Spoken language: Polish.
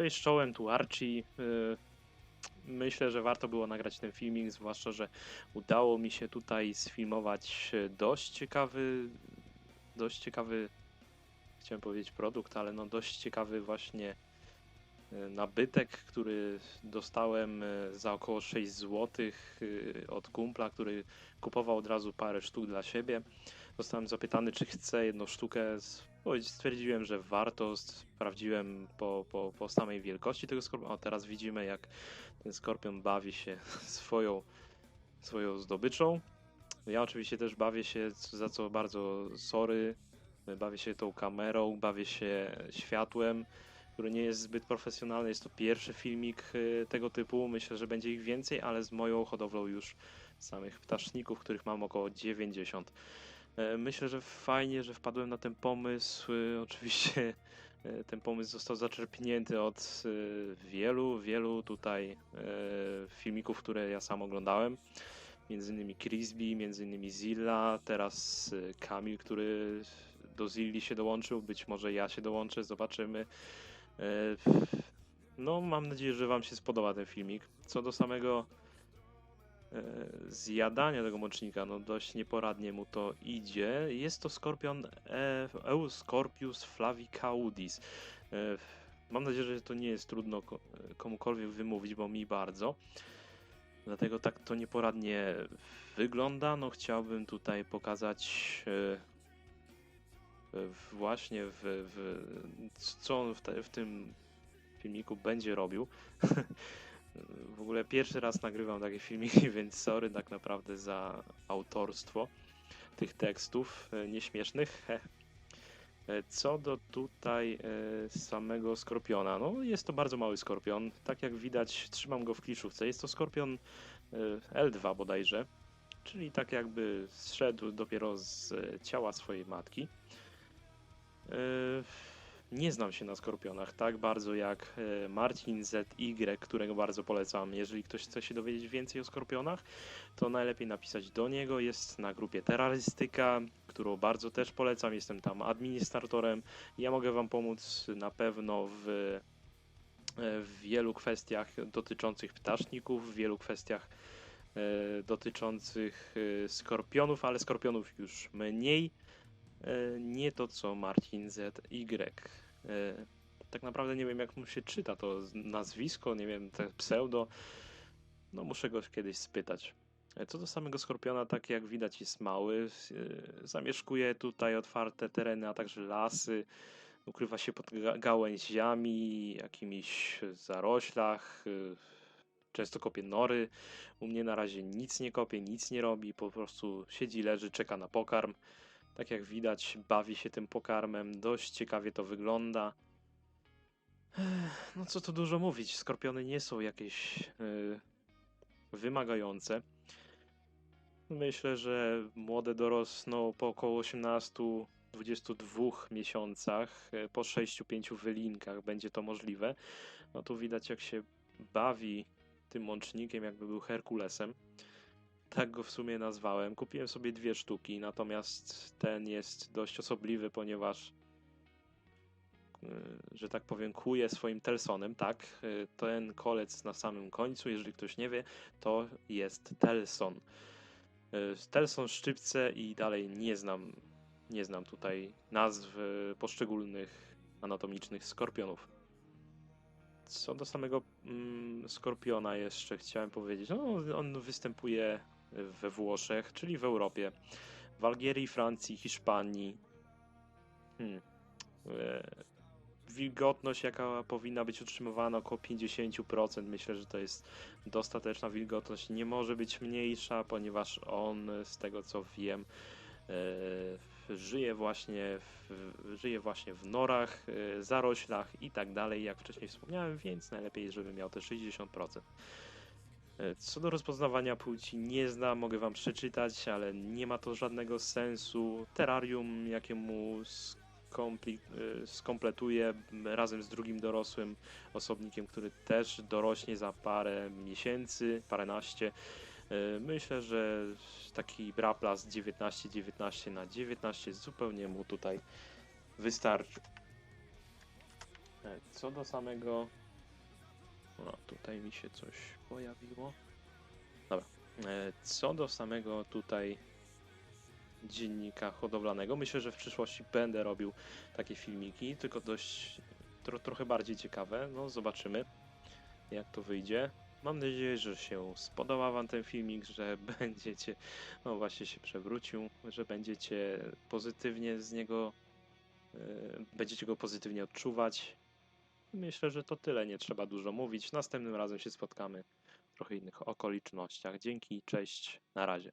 Cześć, czołem, tu Archie. Y, Myślę, że warto było nagrać ten filmik, zwłaszcza, że udało mi się tutaj sfilmować dość ciekawy, dość ciekawy, chciałem powiedzieć produkt, ale no dość ciekawy właśnie y, nabytek, który dostałem y, za około 6 zł od kumpla, który kupował od razu parę sztuk dla siebie. Zostałem zapytany, czy chcę jedną sztukę. Stwierdziłem, że warto. Sprawdziłem po, po, po samej wielkości tego skorpiona. O, teraz widzimy, jak ten skorpion bawi się swoją, swoją zdobyczą. Ja oczywiście też bawię się, za co bardzo sorry. Bawię się tą kamerą, bawię się światłem, który nie jest zbyt profesjonalny. Jest to pierwszy filmik y, tego typu. Myślę, że będzie ich więcej, ale z moją hodowlą już samych ptaszników, których mam około 90. E, Myślę, że fajnie, że wpadłem na ten pomysł. E, Oczywiście e, ten pomysł został zaczerpnięty od wielu, wielu tutaj filmików, które ja sam oglądałem. Między innymi Crisby, między innymi Zilla, teraz Kamil, który do Zilli się dołączył. Być może ja się dołączę, zobaczymy. No, mam nadzieję, że Wam się spodoba ten filmik. Co do samego zjadania tego mącznika, no dość nieporadnie mu to idzie. Jest to skorpion e, Euscorpius flavicaudis. E, mam nadzieję, że to nie jest trudno ko- komukolwiek wymówić, bo mi bardzo. Dlatego tak to nieporadnie wygląda. No chciałbym tutaj pokazać e, e, właśnie w, w, co on w, te, w tym filmiku będzie robił. W ogóle pierwszy raz nagrywam takie filmiki, więc sorry tak naprawdę za autorstwo tych tekstów e, nieśmiesznych. E, Co do tutaj e, samego skorpiona, no jest to bardzo mały skorpion. Tak jak widać, trzymam go w kliszówce. Jest to skorpion e, L2 bodajże, czyli tak jakby zszedł dopiero z ciała swojej matki. Nie znam się na skorpionach tak bardzo jak e, Marcin ZY, którego bardzo polecam. Jeżeli ktoś chce się dowiedzieć więcej o skorpionach, to najlepiej napisać do niego. Jest na grupie Terrorystyka, którą bardzo też polecam. Jestem tam administratorem. Ja mogę Wam pomóc na pewno w, e, w wielu kwestiach dotyczących ptaszników, w wielu kwestiach e, dotyczących skorpionów, ale skorpionów już mniej. E, nie to co Marcin ZY. E, Tak naprawdę nie wiem jak mu się czyta to z- nazwisko, nie wiem, te pseudo. No muszę go kiedyś spytać. E, Co do samego skorpiona, tak jak widać jest mały. Zamieszkuje tutaj otwarte tereny, a także lasy. Ukrywa się pod ga- gałęziami, jakimiś zaroślach. Często kopie nory. U mnie na razie nic nie kopie, nic nie robi. Po prostu siedzi, leży, czeka na pokarm. Tak jak widać, bawi się tym pokarmem. Dość ciekawie to wygląda. No co tu dużo mówić, skorpiony nie są jakieś yy, wymagające. Myślę, że młode dorosną po około 18-22 miesiącach, yy, po 6-5 wylinkach będzie to możliwe. No tu widać jak się bawi tym łącznikiem, jakby był Herkulesem. Tak go w sumie nazwałem. Kupiłem sobie dwie sztuki, natomiast ten jest dość osobliwy, ponieważ y, że tak powiem, kuje swoim Telsonem, tak, y, ten kolec na samym końcu, jeżeli ktoś nie wie, to jest Telson. Y, Telson szczypce i dalej nie znam, nie znam tutaj nazw poszczególnych anatomicznych skorpionów. Co do samego mm, skorpiona jeszcze chciałem powiedzieć, no on występuje we Włoszech, czyli w Europie, w Algierii, Francji, Hiszpanii. Hmm. E, wilgotność, jaka powinna być utrzymywana, około 50%. Myślę, że to jest dostateczna wilgotność. Nie może być mniejsza, ponieważ on, z tego co wiem, e, żyje właśnie w, żyje właśnie w norach, e, zaroślach i tak dalej, jak wcześniej wspomniałem, więc najlepiej, żeby miał te 60%. E, Co do rozpoznawania płci nie znam, mogę wam przeczytać, ale nie ma to żadnego sensu. Terrarium, jakiemu e, skompletuję razem z drugim dorosłym osobnikiem, który też dorośnie za parę miesięcy, paręnaście. E, Myślę, że taki Braplas 19-19 na 19 zupełnie mu tutaj wystarczy. Co do samego No, tutaj mi się coś pojawiło. Dobra. E, Co do samego tutaj dziennika hodowlanego, myślę, że w przyszłości będę robił takie filmiki, tylko dość tro, trochę bardziej ciekawe. No, zobaczymy, jak to wyjdzie. Mam nadzieję, że się spodoba Wam ten filmik, że będziecie, no właśnie się przewrócił, że będziecie pozytywnie z niego, e, będziecie go pozytywnie odczuwać. Myślę, że to tyle, nie trzeba dużo mówić. Następnym razem się spotkamy w trochę innych okolicznościach. Dzięki, cześć, na razie.